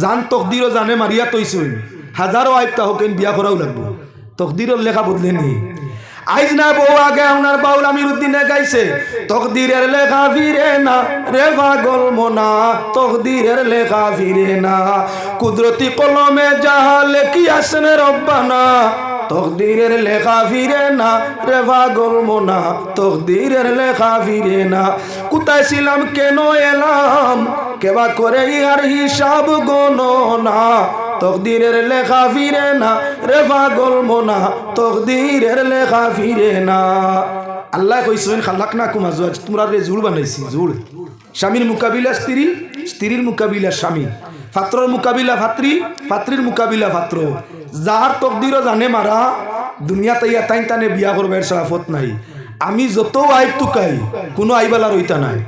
জান তকদিরও জানে মারিয়া তৈছুন হাজারো আইপটা হোকেন বিয়া করাও লাগবো। তকদিরের লেখা বদলেনি আইজ না বউ আগে আপনার বাউল আমির উদ্দিনে গাইছে। তকদিরের লেখা ফিরে না রে পাগল মোনা। তকদিরের লেখা ফিরে না। কুদরতি কলমে যাহা লেখি আসেন রব্বানা তকদিরের লেখা ফিরে না রে পাগল মোনা, তকদিরের লেখা ফিরে না। কোথায় ছিলাম, কেন এলাম, কেবা করে আর হিসাব গণনা তকদিরের লেখা ফিরে না রে পাগল মোনা, তকদিরের লেখা ফিরে না। আল্লাহ কইছেন খালাক না কুমা জুয়াজ, তোমরা রে জুড় বানাইছি, জুড়। স্বামীর মোকাবিলা স্ত্রী, স্ত্রীর মোকাবিলা স্বামী। পাত্রর মোকাবিলা ভাত্রী পাত্রীর মোকাবিলা পাত্র যার তকদিরও জানে মারা দুনিয়া তাইয়া তাইন তানে বিয়া করবার সারাফত নাই। আমি যত আইব টুকাই, কোনো আইবালা রইতা নাই।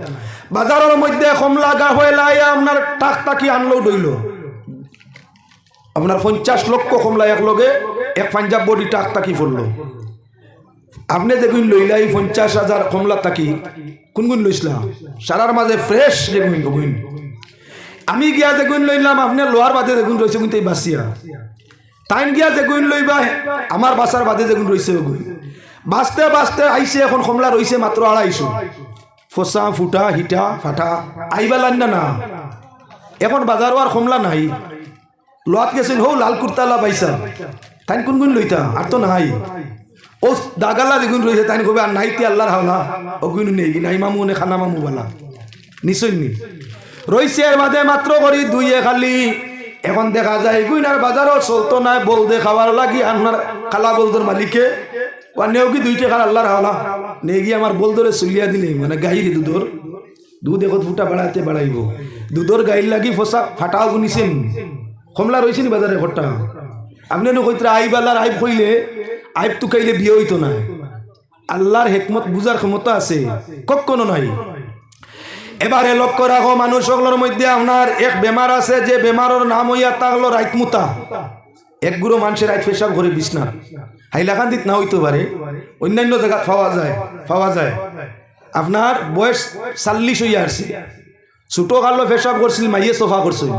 বাজারের মধ্যে কমলা গা হয়ে লাই আপনার টাক টাকি আনলো ডইল আপনার পঞ্চাশ লক্ষ কমলা এক লগে এক পাঞ্জাব বডি টাক টাকি পড়ল আপনি দেখুন লইলাই পঞ্চাশ হাজার কমলা তাকি, কোন কোন লইছিলাম সারার মাঝে ফ্রেশ দেখুন আমি গিয়া দেখুন লইলাম আপনার লোহার বাদে দেখুন রয়েছে কিন্তু বাসিয়া টাইম গিয়া দেখুন লইবা আমার বাসার বাদে দেখুন রয়েছে দেখুন বাঁচতে বাঁচতে আইসে এখন কমলা রয়েছে মাত্র আড়াইশো ফসা ফুটা হিটা ফাটা আইবালান না না? এখন বাজারও আর কমলা নাই। লোহাত গেছেন হৌ, লাল কুর্তালা পাইছা। তাই কোন কোন লইতা? আর তো নাই। ও দাগালা দেখুন রয়েছে তাই কবে আর নাইতে আল্লাহর হাওলা। অগুন নেই নাই মামু নে খানা মামু বালা। নিশ্চয় নি? রইছে এর বাদে মাত্র করি দুইয়ে খালি। এখন দেখা যায় গুইনার বাজারও চলতো নাই বল বলদে খাওয়ার লাগি আপনার খালা বলদর মালিকে। নেও কি দুইটা খাল, আল্লাহর হাওলা। নে গিয়ে আমার বলদরে চুলিয়া দিলে মানে গাহিরি দুধর। দুধ এখন ফুটা বাড়াইতে বাড়াইব। দুধর গাইর লাগি ফসা, ফাটাও গুনিছেন। কমলা রয়েছে নি বাজারে ঘরটা। আপনি নো কইতরা আইবালার আইব কইলে, আইব তু কাইলে বিয়ে হইতো না। আল্লাহর হেকমত বুঝার ক্ষমতা আছে। কখনো নাই। এবারে লক্ষ্য রাখো মানুষ সকলের মধ্যে আপনার এক বেমার আছে, যে বেমারের নাম হইয়া তা হলো রাইত মুতা। এক গুরু মানুষের রাইত পেশাব করে বিছনা হাইলাকান্দিত না হইতে পারে, অন্যান্য জায়গা পাওয়া যায় পাওয়া যায়। আপনার বয়স চাল্লিশ হইয়া আসছে। ছোটো কালো পেশাব করছিল, মাইয়ে সোফা করছিল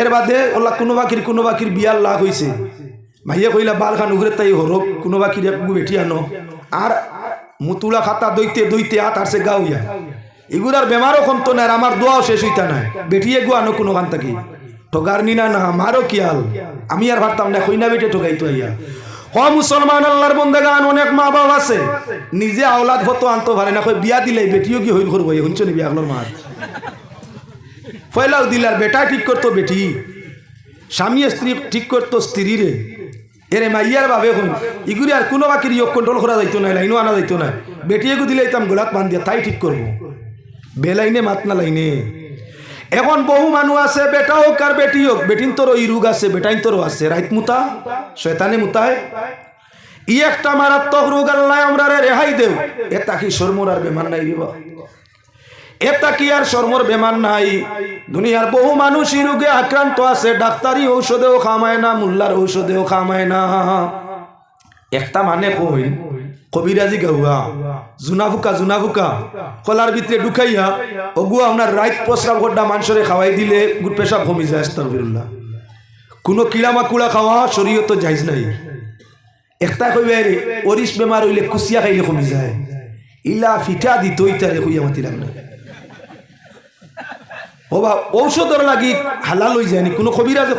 এর বাদে ওলা কোনো বাকির কোনো বাকির বিয়ার লাভ হয়েছে মাইয়ে কইলা, বাল খান, উগরে তাই হরক কোনো বাকির এক বেটি আর মুতুলা খাতা দইতে দইতে আত আরছে গাউয়া এগুলার বেমারও কমতো না আমার দোয়াও শেষ হইতা না। বেটিয়ে আনো কোনো খান থাকি। ঠগার নিনা না, আমারও কিয়াল আমি আর ভাবতাম না কইনা বেটে ঠগাইতো আইয়া। হ, মুসলমান, আল্লাহর বন্দেগান অনেক মা বাবা আছে। নিজে আওলাদ হতো আনতো পারে না কই বিয়া দিলাই বেটিও কি হইল করব? শুনছো নি বিয়া হলোর মার ফয়লাও দিলার বেটা ঠিক করতো বেটি। স্বামী স্ত্রী ঠিক করতো স্ত্রী রে এরে মাইয়ার ভাবে হইন ইগুলি আর কোনো বাকির ইয়োগ কন্ট্রোল করা যাইতো না, লাইনও আনা যাইতো না। বেটি এগু দিলে ইতাম গোলাত বান দিয়া তাই ঠিক করব। বেলাইনে মাত না লাইনে। এখন বহু মানুষ আছে বেটা হোক আর বেটি হোক। বেটিন তোর ওই রোগ আছে, বেটাইন তোরও আছে। রাইত মুতা? শয়তানে মুতায় ই একটা মারাত্মক রোগ আল্লাহ আমরা রেহাই দেও এটা কি সরমর আর বেমান নাই দিব এটা কি আর শর্মর বেমার নাই? দুনিয়ার বহু মানুষ এই রোগে আক্রান্ত আছে। ডাক্তারি ঔষধেও খামায় না মুল্লার ঔষধেও খামায় না। একটা মানে কই কবিরাজি গাউয়া। জুনা ফুকা জুনা ফুকা কলার ভিতরে ঢুকাইয়া ওগু আপনার রাইত প্রস্রাব গড্ডা মানুষরে খাওয়াই দিলে গুড পেশাব কমি যায়, আস্তাগফিরুল্লাহ। কোনো কিড়ামা কুড়া খাওয়া শরীয়ত যাইজ নাই। একটা কইবে রে অরিস বেমার হইলে কুচিয়া খাইলে কমি যায়। ইলা ফিটা দিত ইতারে কইয়া মাতিলাম না ওবা ঔষধর লাগি হালাল হয়ে যায়নি কোনো কবিরাজ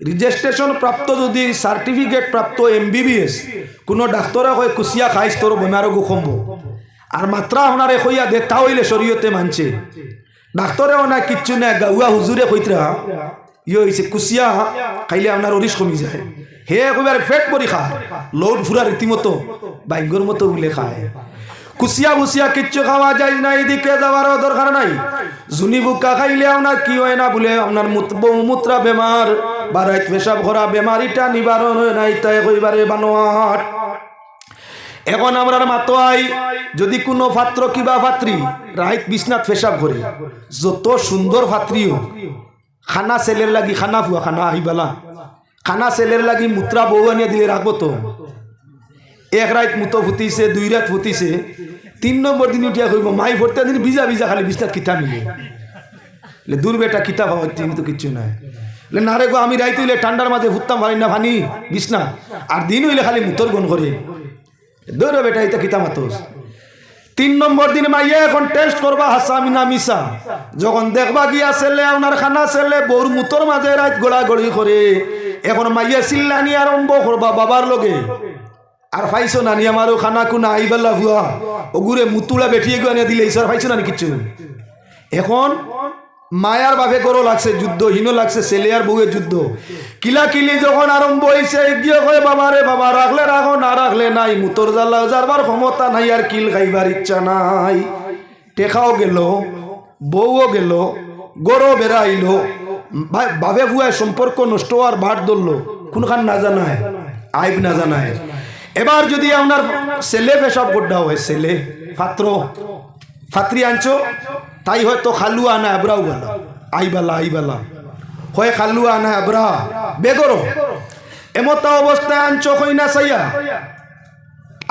রেজিস্ট্রেশন প্রাপ্ত যদি সার্টিফিকেট প্রাপ্ত এমবিবিএস কোনো ডাক্তরে কয়, কুচিয়া খাইছ তোর বেমারও গো কমব। আর মাত্রা আপনার কইয়া দে হইলে শরীয়তে মানছে। ডাক্তরেও না কিচ্ছু না গাউয়া হুজুরে কইতরা ইয়ে হয়েছে কুচিয়া, খাইলে আপনার অরিস কমি যায়। হে কইবার ফেট পরি খায়, লোড ফুরা রীতিমতো বাইঙ্গর মতো বলে খায়। কুচিয়া বুচিয়া কিচ্ছু খাওয়া যায় না এদিকে যাওয়ারও দরকার নাই। জুনি বুকা খাইলে আপনার কি হয় না বলে আপনার বহুমূত্রা বেমার বা রাইত পেশাব করা বেমারিটা নিবারণ নাই, তাই কইবারে বানোয়াট এখন আমরা মাতোয়াই, যদি কোনো পাত্র কিবা পাত্রী রাইত বিছনাথ পেশাব করে যত সুন্দর পাত্রী হোক খানা ছেলের লাগি খানা ফুয়া, খানা আহিবালা। খানা ছেলের লাগি মুত্রা বউ আনিয়ে দিলে রাখব তো। এক রাত মুতো ফুটিছে, দুই রাত ফুটিছে, তিন নম্বর দিন উঠিয়া কইব, মাই ভরতে দিন ভিজা ভিজা খালি বিছনাত কিতা মিলে দূর বেটা কিতা তুমি তো কিচ্ছু নাই। না রে গো, আমি রাইতে হইলে ঠান্ডার মাঝে ভুততাম পারি না ভানি বিছনা আর দিন হইলে খালি মুতর গুণ করে। দৌড় বেটা এটা কিতা মাতোস। তিন নম্বর দিন মাইয়া এখন টেস্ট করবা হাসামি না মিশা। যখন দেখবা গিয়া ছেলে, আপনার খানা ছেলে, বউর মুতর মাঝে রাত গোড়াগড়ি করে। এখন মাইয়া চিল্লানি আরম্ভ করবা বাবার লগে। আর ফাইছো নানি আমারও খানা কুনা আইবাল্লা ভুয়া। ওগুরে মুতুলা বেঠিয়ে গিয়ে দিলে, ঈশ্বর ফাইছো নানি কিচ্ছু? এখন মায়ার বাপে করো লাগছে, যুদ্ধ হীন লাগছে, ছেলে আর বউয়ের যুদ্ধ। কিলা কিলি যখন আরম্ভ হয়েছে গিয়ে কয়, বাবা রে বাবা, রাখলে রাখো, না রাখলে নাই। মুতর জ্বালা যারবার ক্ষমতা নাই, আর কিল খাইবার ইচ্ছা নাই। টেকাও গেল, বউও গেল গরো বেড়াইলো। বাবে ভুয়ায় সম্পর্ক নষ্ট আর ভাট ধরলো। কোনখান না জানায়, আইব না জানায়। এবার যদি আপনার ছেলে পেশাব গড্ডা হয়, ছেলে, পাত্র ফাত্রি আনছো তাই হয়তো খালুয়া না আবরাও গেলা। আইবালা আইবালা হয় খালুয়া না আবরা। বেগরো। এমতা অবস্থায় আনছো কইনা চাইয়া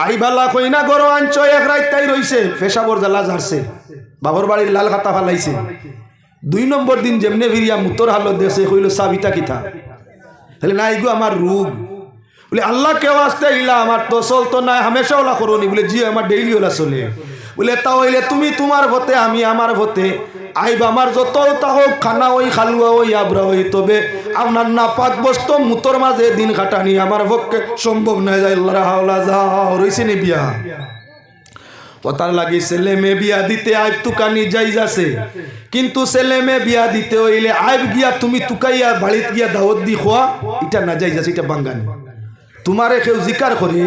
আইবালা কইনা গরো আনছো, এক রাত তাই রইছে। পেশাবর জ্বালা ঝাড়ছে বাবর বাড়ির লাল খাতা ফালাইছে। দুই নম্বর দিন যেমনে ভিরিয়া মুতর হালত দেশে কইল সাবিতা কিতা? তাহলে না ইগো আমার রোগ বলে, আল্লাহ কেউ আসতে ইলা আমার তো চলতো না হামেশা ওলা করনি বলে, জি আমার ডেইলি ওলা চলে। বলে তা হইলে তুমি তোমার ভতে, আমি আমার ভতে। আইব আমার যত তা হোক খানা ওই খালুয়া ওই আবরা ওই তবে। আপনার না পাক বস্তু মুতর মাঝে দিন কাটানি আমার পক্ষে সম্ভব নয় যাই হাওলা যাও। রইছে নি বিয়া। কথার লাগি ছেলে মেয়ে বিয়া দিতে আইব তুকানি যাই যাচ্ছে কিন্তু ছেলে মেয়ে বিয়া দিতে হইলে আইব গিয়া তুমি তুকাইয়া বাড়িত গিয়া দাওয়াত দি খোয়া এটা না যাই যাচ্ছে এটা বাঙ্গানি। তোমারে কেউ জিকার করে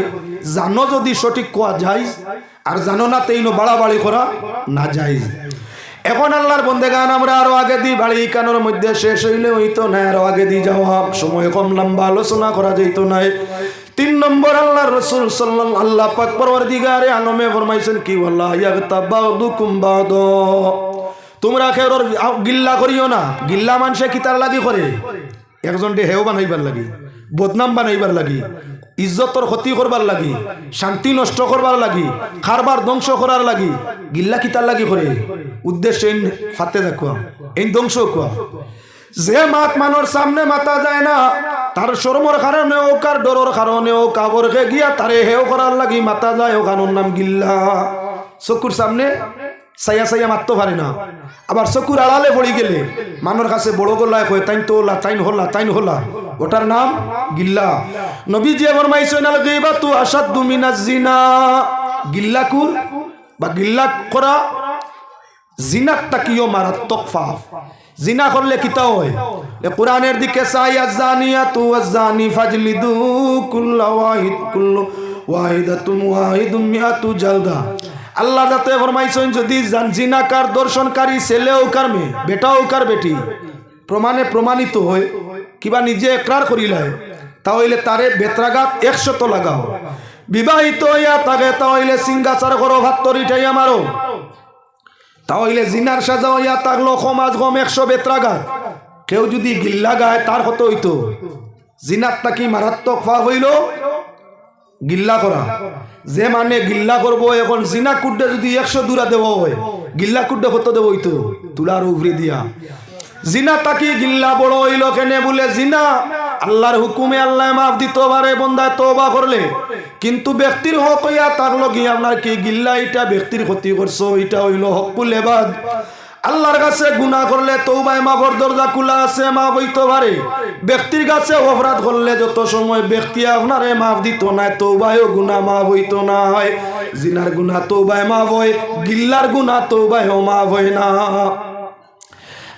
জানো যদি সঠিক কোয়া যায় আর জানো না তেইনো বাড়াবাড়ি করা না যায় এখন আল্লাহর বন্দে গান আমরা আরও আগে দিই বাড়ি কানোর মধ্যে শেষ হইলে হইতো না আরও আগে দি যাওয়া সময় কম, লম্বা আলোচনা করা যাইতো না তিন নম্বর আল্লাহ রসুল সাল্লাম আল্লাহ পাক পরবর দিগারে আলমে ফরমাইছেন, কি বাদ তোমরা খেরর গিল্লা করিও না। গিল্লা মানুষে কিতার লাগি করে? একজনটি হেও বানাইবার লাগি, বদনাম বানাইবার লাগি। ইজ্জতর ক্ষতি করবার লাগি, শান্তি নষ্ট করবার লাগি খারবার ধ্বংস করার লাগি, গিল্লা কিতার লাগি করে উদ্দেশ্য এই ফাতে দেখুয়া এই ধ্বংস কুয়া যে মাত মানর সামনে মাতা যায় না তার শরমর কারণে ও কার ডরর কারণে কাবরকে গিয়া তারে হেও করার লাগি মাতা যায় ও কানুর নাম গিল্লা। চকুর সামনে সাইয়া সাইয়া মারতে পারে না। আবার চকুর আড়ালে পড়ি গেলে মানুষ কাছে বড় গলায় কয় তাইন তো হলা, তাইন হলা তাইন হলা। ওটার নাম গিল্লা। নবী যে ফরমাইছেন আল গীবাতু আসাদ্দু মিনাজ জিনা। গিল্লাকুর বা গিল্লা করা জিনাত তাকিও মারাত্মক ফাফ জিনা করলে কিতা হয়? কোরআনের দিকে চাই আজানিয়া তু আজানি ফাজলিদু কুল্লা ওয়াহিদ কুল্লু ওয়াহিদাতুম ওয়াহিদুম মিয়াতু জালদা। আল্লাহ যাতে ফরমাইছেন, যদি জান- জিনাকার, দর্শনকারী, ছেলেও কার মেয়ে, বেটাও কার বেটি, প্রমাণে প্রমাণিত হয়, কিবা নিজে একরার করিলায় তাহলে তারে বেত্রাঘাত একশত লাগাও। বিবাহিত হইয়া তাকে তাহলে সিঙ্গাচার করো ভাত তরিটাইয়া মারো। তাহলে জিনার সাজা হইয়া থাকল সমাজ গম একশো বেত্রাঘাত। কেউ যদি গিল্লা গায়, তার কত হইতো। জিনার তাকি মারাত্মক হইল? গিল্লা করা। যে মানে গিল্লা করব, এখন জিনা কুড্ডে যদি একশো দূরা দেওয়া হয়, গিল্লা কুড্ডে কত দেবো হইতো তুলার উভরি দিয়া। জিনা তাকি গিল্লা বড় হইল কেনে বলে, জিনা, আল্লাহর হুকুমে আল্লাহ মাফ দিত পারে বন্দায় তোবা করলে। কিন্তু ব্যক্তির হক হইয়া থাকল কি আপনার কি গিল্লা এটা ব্যক্তির ক্ষতি করছ এটা হইল হকুল এবাদ। আল্লাহর কাছে গুনাহ করলে তৌবায় মাফর দরজা খোলা আছে, মাফ হইতে পারে। ব্যক্তির কাছে অপরাধ করলে যত সময় ব্যক্তি আপনারে মাফ দিত না তৌবায়ও গুনাহ মাফ হইতো না হয় জিনার গুনাহ তৌবায় মাফ হয়, গিল্লার গুনাহ তৌবায়ও মাফ হয় না।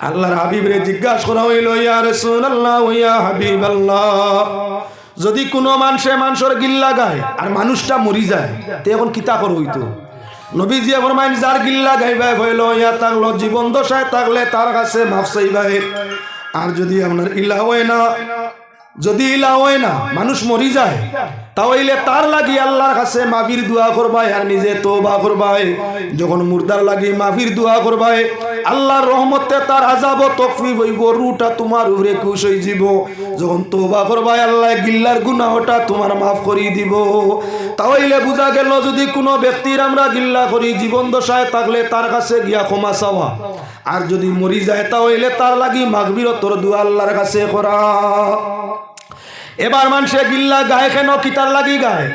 আল্লাহর হাবিবরে জিজ্ঞাসা করা হইল, ইয়া রাসূলুল্লাহ, ইয়া হাবিবাল্লাহ। যদি কোনো মানুষে মানুষের গিল্লা গায় আর মানুষটা মরি যায়, তে এখন কিতা কর হইতো? নবীজি ফরমাইন যার গিল্লা গাইবাই হইল ইয়া থাকল জীবন দশায় থাকলে তার কাছে মাফ চাইবাই আর যদি আপনার ইলা হয় না, যদি ইলা হয় না, মানুষ মরি যায় তাহলে তার লাগি আল্লাহর কাছে মাফির দোয়া করবাই আর নিজে তোবা করবাই। যখন মুর্দার লাগি মাফির দোয়া করবাই, আল্লাহর রহমতে তার আজাব তকফি হইব রুটা তোমার উপরে খুশ হয়ে যাব। যখন তোবা করবাই আল্লাহ গিল্লার গুনাহটা তোমার মাফ করি দিব। তাহলে বুঝা গেল, যদি কোনো ব্যক্তির আমরা গিল্লা করি, জীবন দশায় থাকলে তার কাছে গিয়া ক্ষমা চাওয়া। আর যদি মরি যায়, তাহলে তার লাগি মাগবিরতর দোয়া আল্লাহর কাছে করা। এবার মানুষে গিল্লা গায় কেন কিতার লাগি গায়?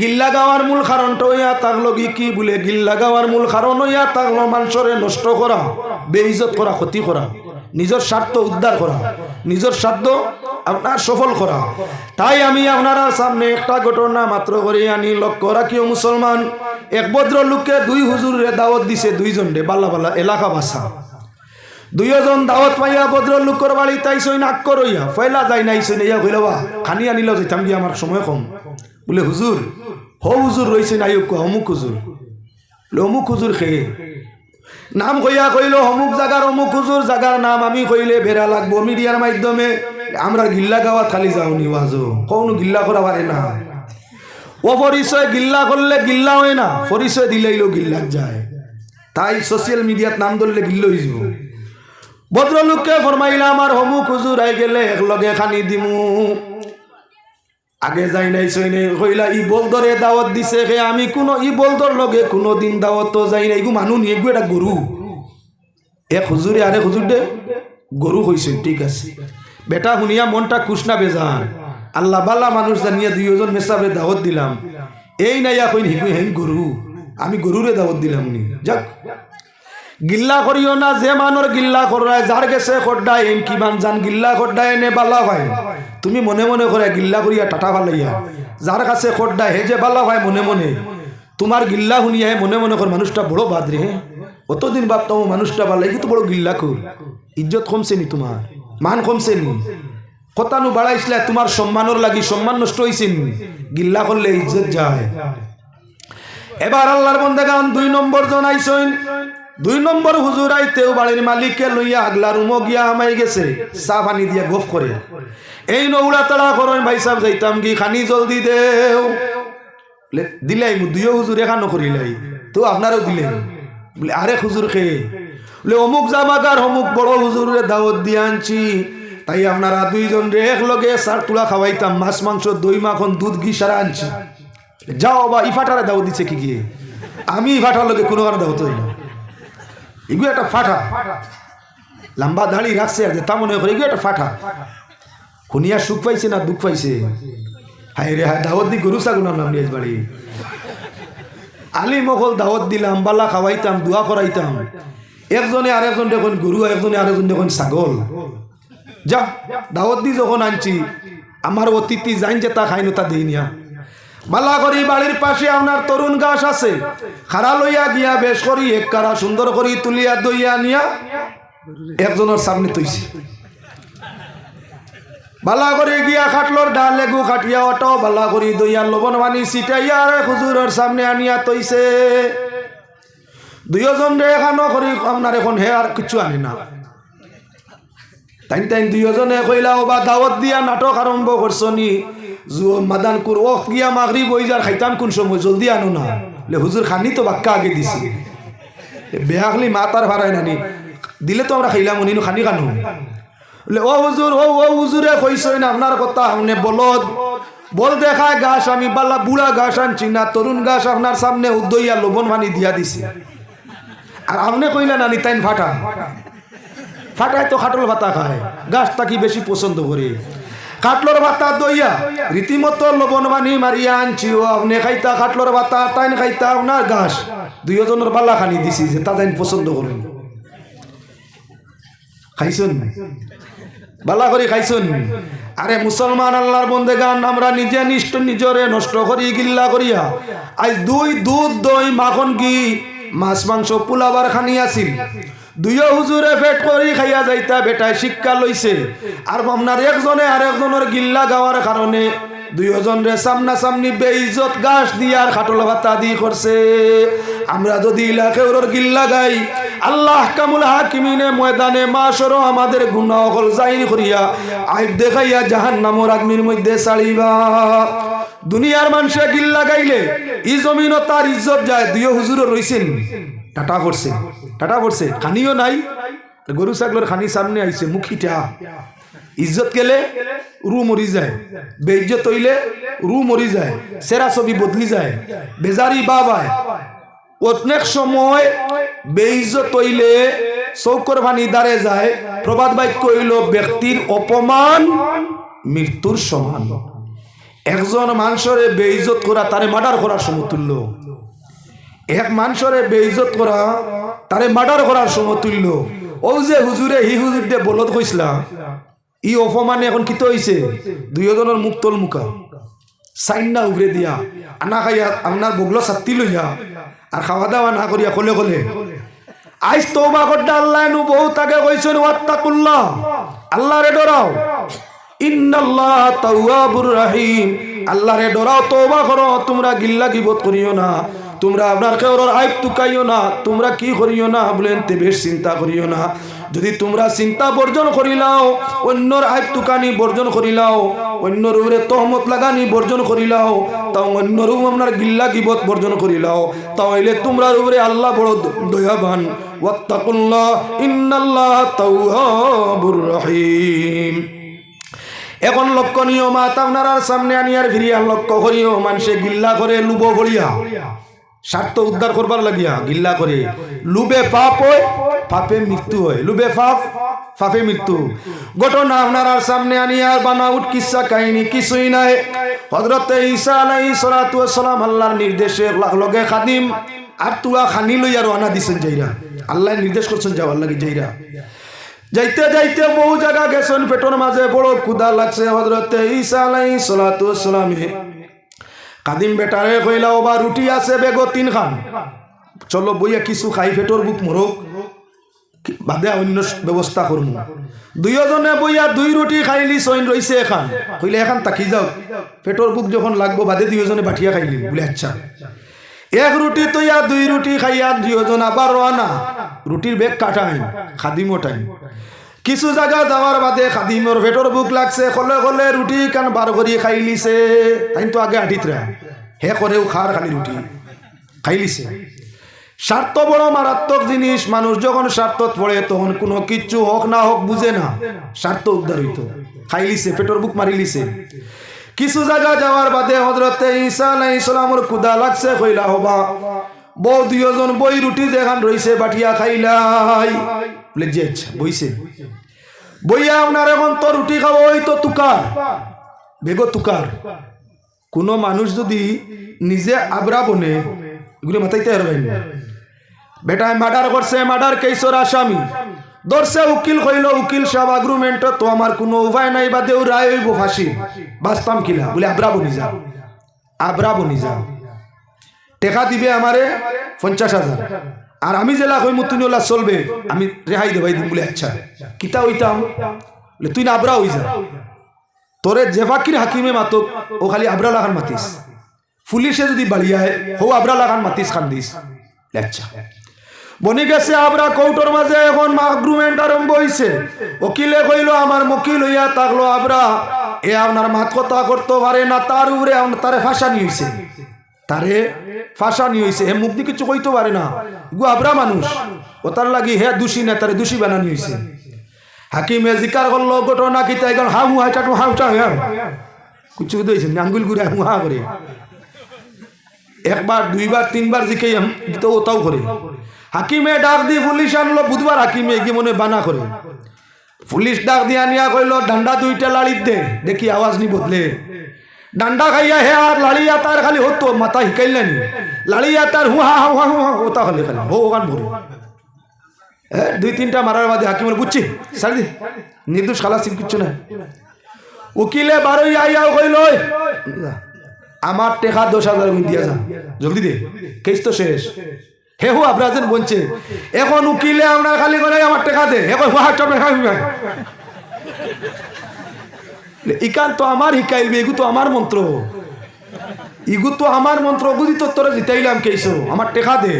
গিল্লা গাওয়ার মূল কারণটা হইয়া থাকল কি কি বলে? গিল্লা গাওয়ার মূল কারণ হইয়া থাকল মানুষরে নষ্ট করা বেইজত করা, ক্ষতি করা, নিজের স্বার্থ উদ্ধার করা, নিজের স্বার্থ আপনার সফল করা। তাই আমি আপনারা সামনে একটা ঘটনা মাত্র করে আনি। লক্ষ্য রাখিও মুসলমান, এক ভদ্র লোককে দুই হুজুরে দাওয়াত দিছে দুইজন রে, বাল্লা বাল্লা এলাকা বাসা দুইজন দাওয়াত পাইয়া লোকর বাড়ি তাইছই নাক করইয়া ফয়লা যাই নাইছই ইয়া কইলবা খানি আনিল যেতাম গিয়ে আমার সময় কম। বলে হুজুর হ হুজুর রইছে নাই অমুক হুজুর অমুক হুজুর খেয়ে নাম কইয়া কইল, অমুক জাগার অমুক হুজুর জাগার নাম আমি কইলে বেড়া লাগবো মিডিয়ার মাধ্যমে। আমরা গিল্লা গাওয়াত খালি যাওনি ওয়াজো। কৌনো গিল্লা করা পারে না। ও পরিচয় গিল্লা করলে গিল্লা হয় না পরিচয় দিলেইলো গিল্লাত যায়। তাই সোশ্যাল মিডিয়াত নাম ধরলে গিল্ল হয়ে ভদ্রলোককে ফরমাইলা, আমার হমুক হুজুর আই গেলে একলগে খানি দিমু। আগে যাই নাই সই নাই, কইলা, ই বলদরে দাওয়াত দিছে হে, আমি কোনো ই বলদর লগে কোনো দিন দাওয়াত তো যাই নাই গু, মানুহ নিয়ে গু, এটা গরু। এক হুজুরে আরে হুজুর দে, গরু হইছে ঠিক আছে। বেটা, শুনিয়া মনটা কুষ্ণা বেজান আল্লাহ বাল্লা মানুষ জানিয়া দুইজন মেসাবে দাওয়াত দিলাম। এই নাইয়া কইন হিগু হেন গরু। আমি গরুরে দাওয়াত দিলাম নি। যাক গিল্লা করিও না, যে মানর গিল্লা করায়, যার গেছে খড্ডা এম কিমান জান গিল্লা খড্ডা এনে বালা ভাই তুমি মনে মনে করে গিল্লা করিয়া টাটা ভালাইয়া যার কাছে খড্ডা হে যে বালা হয় মনে মনে। তোমার গিল্লা শুনিয়া মনে মনে কর মানুষটা বড় বাদরে হে। অতদিন ভাবতাম মানুষটা ভালাই কিন্তু বড় গিল্লা কর। ইজ্জত কমছে নি তোমার, মান কমছে নি কতানু বাড়াইছিলে, তোমার সম্মানের লাগি সম্মান নষ্ট হয়েছে নি গিল্লা করলে ইজ্জত যায়। এবার আল্লাহর বন্দেগান দুই নম্বর জন আইসইন। দুই নম্বর হুজুর আইতেও বাড়ির মালিককে লইয়া আগলা রুমো গিয়া আমাই গেছে, চা পানি দিয়া গোফ করে। এই নৌড়া তাড়া করেন ভাই সাহেব, যাইতাম কি খানি জলদি দেও। দিলাই মু দুইও হুজুর এখানো করিলাই। তো আপনারও দিলেন। বলে, আরে হুজুর খেয়ে বলে, অমুক জামাকার অমুক বড় হুজুরে দাওয়াত দিয়ে আনছি। তাই আপনারা দুইজন রে এক লগে সার তুলা খাওয়াইতাম, মাছ, মাংস, দই, মাখন, দুধ, ঘি সারা আনছি। যাও বা ইফাটারে দাওয়াত দিছে কি গিয়ে? আমি ইফাটার লগে কোনো কারণে দাওয়াত হই না। এগুলো একটা ফাটা লম্বা দাড়ি রাখছে আর তা মনে করে এগুলো একটা ফাটা শুনিয়া সুখ পাইছে না দুঃখ পাইছে হাই রে হাই দাওয়াত দি গরু ছাগল নাম নিয়ে বাড়ি আলি মকল দাওয়াত দিলাম বালা খাওয়াইতাম দোয়া করাইতাম একজনে আর একজন দেখুন গরু একজনে আর একজন দেখুন ছাগল যা দাওয়াত দি যখন আনছি আমার অতিথি জাইন যে তা খাইনো তা দেই নিয়া বালা করি বাড়ির পাশে আপনার তরুণ গাছ আছে। খারা লইয়া গিয়া বেশ করি, এক কারা সুন্দর করি তুলিয়া দইয়া নিয়া একজনের সামনে তৈছে। বালা গিয়া খাটলোর ডাল লেগু খাটিয়া অটো বালা করি দইয়া লবণ মানি সিটাইয়া আর হুজুরের সামনে আনিয়া তৈছে। দুইজন রে এখানো করি, আপনার এখন হে আর কিছু আনে না। তাইন তাইন দুইজনে কইলা ও বা দাওয়াত দিয়া নাটক আরম্ভ করছ নি। মাদান কুর ও গিয়া মাগরি বই যার খাইতাম কোন সময়? জলদি আনো না। লে হুজুর খানি তো বাক্কা আগে দিছি। বেহাকলি মা তার ভাড়াই নানি দিলে তো আমরা খাইলাম, উনি খানি কানো ও হুজুর, ও ও হুজুরে কইছই না, আপনার কথা আমনে বলদ। বল দেখায় গাছ, আমি বাল্লা বুড়া গাছ আনছি না, তরুণ গাছ আপনার সামনে উদ্দইয়া লবণ মানি দিয়া দিছি। আর আপনি কইলেন আনি তাইন ফাটা। ফাটায় তো খাটল ভাতা খায়। গাছটা কি বেশি পছন্দ করে? কাটলোর ভাতা দইয়া, রীতিমতো লবণ বানি মারিয়া আনছি ও আপনি খাইতা কাটলোর ভাতা তাইন খাইতা আপনার গাছ দুইজনের বালা খানি দিছি যে তা তাইন পছন্দ করেন। খাইছুন? বালা করে খাইছুন? আরে মুসলমান আল্লাহর বন্দে গান আমরা নিজে নিষ্ঠ, নিজরে নষ্ট করি, গিল্লা করিয়া। আজ দুই দুধ, দই, মাখন কি, মাছ, মাংস পোলাবার খানি আছিল। দুইও হুজুরে পেট করি খাইয়া যাইতা বেটায় শিক্ষা লইছে। আর আপনার একজনে আর একজনের গিল্লা গাওয়ার কারণে দুইজন রে সামনা সামনি বেইজত গাছ দিয়ার খাটল ভাতা দি করছে। আমরা যদি ইলাকেওর গিল্লা গাই, আল্লাহ কামুল হাকিমিনে ময়দানে মাসরও আমাদের গুণা অকল জাহির করিয়া আইব দেখাইয়া জাহান নামর আগ্নির মধ্যে সাড়িবা দুনিয়ার মানুষে গিল্লা গাইলে ই জমিনও তার ইজ্জত যায় দুইও হুজুরও রইছেন, টাটা পড়ছে টাটা পড়ছে, খানিও নাই। গরু ছাগলের খানি সামনে আইছে মুখিটা ইজ্জত গেলে রু মরি যায়, বেইজ্জত হইলে রু মরি যায়, সেরা ছবি বদলি যায়, বেজারি বাবায়। অনেক সময় বেইজ্জত হইলে চৌকর ভানি দাঁড়ে যায়, প্রবাদ বাক্য হইল, ব্যক্তির অপমান মৃত্যুর সমান। একজন মানুষরে বেইজ্জত করা, তারে মার্ডার করার সমতুল্য। এক মানুষরে বেইজ্জত করা, তারে মার্ডার করার সমতুল্য ও যে হুজুরে, হি হুজুর দে বলত কইসলা ই অপমানে এখন কিত হইছে? দুইজনের মুখ তল মুখা। সাইন না উগরে দিয়া, আনা খাইয়া আপনার বগলো সাত্তি লইয়া, আর খাওয়া দাওয়া না করিয়া কলে কলে। আইস তৌবা করতে আল্লাহ নু বহুত আগে কইছেন, ওয়াত্তাকুল্লাহ আল্লাহ রে ডরাও। ইন্নাল্লাহ তাওয়াবুর রাহিম। আল্লাহ রে ডরাও তৌবা করো, তোমরা গিল্লা গিবত করিও না। তোমরা আপনার কেউর আইব তুকাইও না, তোমরা কি করিও না বলেন তে বেশ চিন্তা করিও না। যদি তোমরা চিন্তা বর্জন করিলাও অন্যর আইব তুকানি বর্জন করিলাও অন্যর উপরে তহমত লাগানি বর্জন করিলাও তাও অন্যর আপনার গিল্লা গিবত বর্জন করিলাও তাহলে তোমরা উপরে আল্লাহ বড় দয়াবান। ওয়াত্তাকুল্লাহ, ইন্নাল্লাহ তাওয়াবুর রহিম। এখন লক্ষণীয় মাত আপনার সামনে আনিয়ার ফিরিয়া লক্ষ্য করিও, মানুষে গিল্লা করে লুব ভরিয়া স্বার্থ উদ্ধার করবার লাগিয়া গিল্লা করে। লুবে পাপ হয়, পাপে মৃত্যু হয়। লুবে পাপ, পাপে মৃত্যু। ঘটনা আপনার সামনে আনিয়ার বানাউট কিসা কাহিনী কিছুই নাই। হজরত ঈসা আলাই সালাম আল্লাহর নির্দেশে লগে খাদিম আর তুয়া খানি লইয়া রওনা দিছেন যাইরা আল্লাহ নির্দেশ করছেন যাওয়ার লাগে যাইরা যাইতে যাইতে বহু জায়গা গেছেন, পেটর মাঝে বড় কুদা লাগছে হজরতে ঈসা আলাই সালাতু সালামে কাদিম বেটারে কইলা, ওবা, রুটি আছে বেগো তিন খান। চলো, বইয়া কিছু খাই পেটর বুক মরক বাদে অন্য ব্যবস্থা করমু দুইজনে বইয়া দুই রুটি খাইলি সইন রইছে এখান। কইলে, এখান তাকি যাও পেটর বুক যখন লাগবো, বাদে দুইজনে বাঠিয়া খাইলি বলে আচ্ছা। এক রুটি তৈয়া, দুই রুটি খাইয়া দুইজন আবার রানা রুটির বেগ কাটা কাটাইন খাদিমও টাইম। কিছু জায়গা যাওয়ার বাদে খাদিমর ভেটর বুক লাগছে কলে কলে রুটি কান বার করি খাই লিছে। তাই তো আগে হাঁটিত রা হে করেও খার খালি রুটি খাই লিছে। স্বার্থ বড় মারাত্মক জিনিস মানুষ যখন স্বার্থত পড়ে তখন কোনো কিচ্ছু হোক না হোক বুঝে না। স্বার্থ উদ্ধার হইত, খাই লিছে পেটর বুক মারি লিছে। কিছু জায়গা যাওয়ার বাদে হজরতে ঈসা আলাইহিস সালামর কুদা লাগছে, কইলা হবা। বউ দুইজন বই রুটি যেখান রইছে বাটিয়া খাইলাই। বলে, যে আচ্ছা বইছে। বইয়া আপনার এখন তো রুটি খাব ওই তো তুকার। বেগো তুকার। কোনো মানুষ যদি নিজে আবরা বনে, এগুলো মাথাইতে পারবেন বেটায় মার্ডার করছে, মার্ডার কেসর আসামি। ধরছে, উকিল কইল, উকিল সাহেব আগ্রুমেন্ট তো আমার কোনো উপায় নাই, বা দেউ রায় হইব ফাঁসি। বাঁচতাম কিলা? বলে, আবরা বনি যা। আবরা বনি যা। টেকা দিবে আমারে পঞ্চাশ হাজার। আর আমি জেলা কই মুতুনিওলা চলবে, আমি রেহাই দেবাই দিম বলে আচ্ছা। কিতা হইতাম? বলে, তুই না আবরা হই যা। তোরে জেফাকির হাকিমে মাতক, ও খালি আবরা লাগান মাতিস। পুলিশে যদি বাড়িয়ায় হো আবরা লাগান মাতিস, খান দিস। আচ্ছা। বনি গেছে আবরা কৌটোর মাঝে, এখন আগ্রুমেন্ট আরম্ভ হইছে। ওকিলে কইল, আমার মকিল হইয়া থাকল আবরা। এ আপনার মাত কথা করতে পারে না, তার উপরে তারে ফাঁসা নিয়েছে। তারে ফাঁসা নিয়েছে হে মুক্তি কিছু কইতে পারে না। গু আবরা মানুষ। ও তার লাগি হে দোষী না, তারে দোষী বানানি হয়েছে হাকিমে জিকার করল, ঘটনা কি তাই গেল, হাউ হাই চাটু হাউ চা হ্যাঁ কিছু দিয়েছে আঙ্গুল ঘুরে হু হা করে। একবার, দুইবার, তিনবার জিকে তো ওটাও করে। হাকিমে ডাক দিয়ে পুলিশ আনলো, বুধবার হাকিমে কি মনে বানা করে। পুলিশ ডাক দিয়ে আনিয়া কইল, ডান্ডা দুইটা লাড়িত দে, দেখি আওয়াজ নি বদলে। ডান্ডা খাইয়া হে আর লাড়িয়া তার খালি হতো মাথা শিকাইলেনি লাড়িয়া তার হুহা হুহা হুহা ওটা খালি খালি হো ওখান ভরে দুই তিনটা মারার বাদে হাকিমের বুঝছি সারি নির্দোষ খালাসি কিচ্ছু না উকিলে বারোই আইয়া কইল "ওই, আমার টেকা দশ হাজার দিয়া যা। জলদি দে কেস তো শেষ। হে হু আব্রাজেন বলছে এখন উকিলে আপনার খালি করে আমার টেকা দে। এখন হুয়া চপে ইকান তো আমার হিকাইলবে এগু তো আমার মন্ত্র। ইগু তো আমার মন্ত্র বুঝি তো তোরা জিতাইলাম কেইছো। আমার টেকা দে।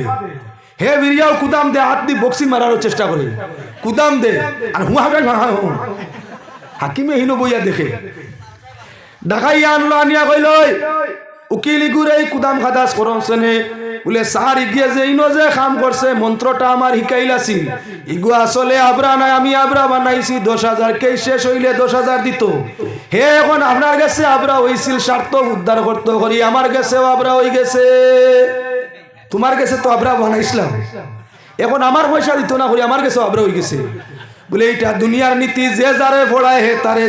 হে বিরিয়াও, কুদাম দে, হাত দিয়ে বক্সি মারারও চেষ্টা করে। কুদাম দে, আর হুয়া হাকিমে হিনো বইয়া দেখে। ঢাকাইয়া আনলো, আনিয়া কইল উকিল এই কুদাম খাদাস করছেনে বলে সার ইগিয়ে যে ইনো যে কাম করছে মন্ত্রটা আমার শিকাইলাছিল ইগু আসলে আবরা নাই, আমি আবরা বানাইছি দশ হাজার কে শেষ হইলে দশ হাজার দিত। হে, এখন আপনার কাছে আবরা হইছিল স্বার্থ উদ্ধার করতে করি আমার কাছেও আবরা হয়ে গেছে। তোমার কাছে তো আবরা বানাইছিলাম এখন আমার পয়সা দিত না করি আমার কাছে আবরা হয়ে গেছে। বলে, এইটা দুনিয়ার নীতি যে যারে ফোড়ায় হে তারে